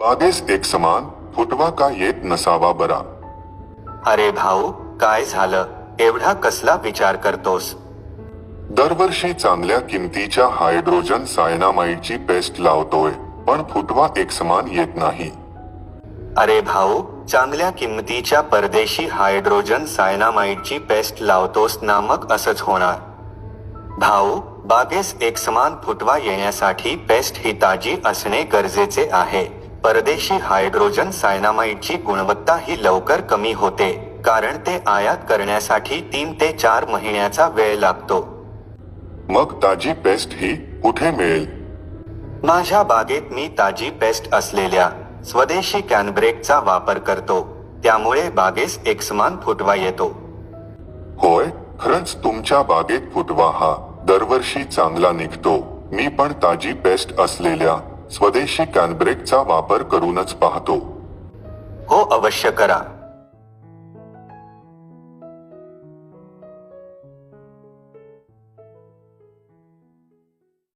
बागेस एक समान फुटवा का येत नसावा बरा. अरे भाऊ काय झालं? एवढा कसला विचार करतोस? दरवर्षी चांगल्या किमतीच्या हायड्रोजन सायनामाइडची पेस्ट लावतोय पण फुटवा एक समान येत नाही. अरे भाऊ चांगल्या किंमतीच्या परदेशी हायड्रोजन सायनामाइडची पेस्ट लावतोस ना मग असंच होणार. भाऊ बागेस एकसमान फुटवा येण्यासाठी पेस्ट ही ताजी असणे गरजेचे आहे. परदेशी हायड्रोजन सायनामाइडची गुणवत्ता ही लवकर कमी होते कारण ते आयात करण्यासाठी तीन ते चार महिन्याचा वेळ लागतो. मग ताजी पेस्ट ही कुठे मिळेल? माझ्या बागेत मी ताजी पेस्ट असलेल्या स्वदेशी कॅनब्रेकचा वापर करतो त्यामुळे बागेस एकसमान फुटवा येतो. होय खरंच तुमच्या बागेत फुटवा हा. दरवर्षी चांगला निघतो. मी पण ताजी पेस्ट असलेल्या स्वदेशी कॅनब्रेकचा वापर करूनच पाहतो. हो अवश्य करा.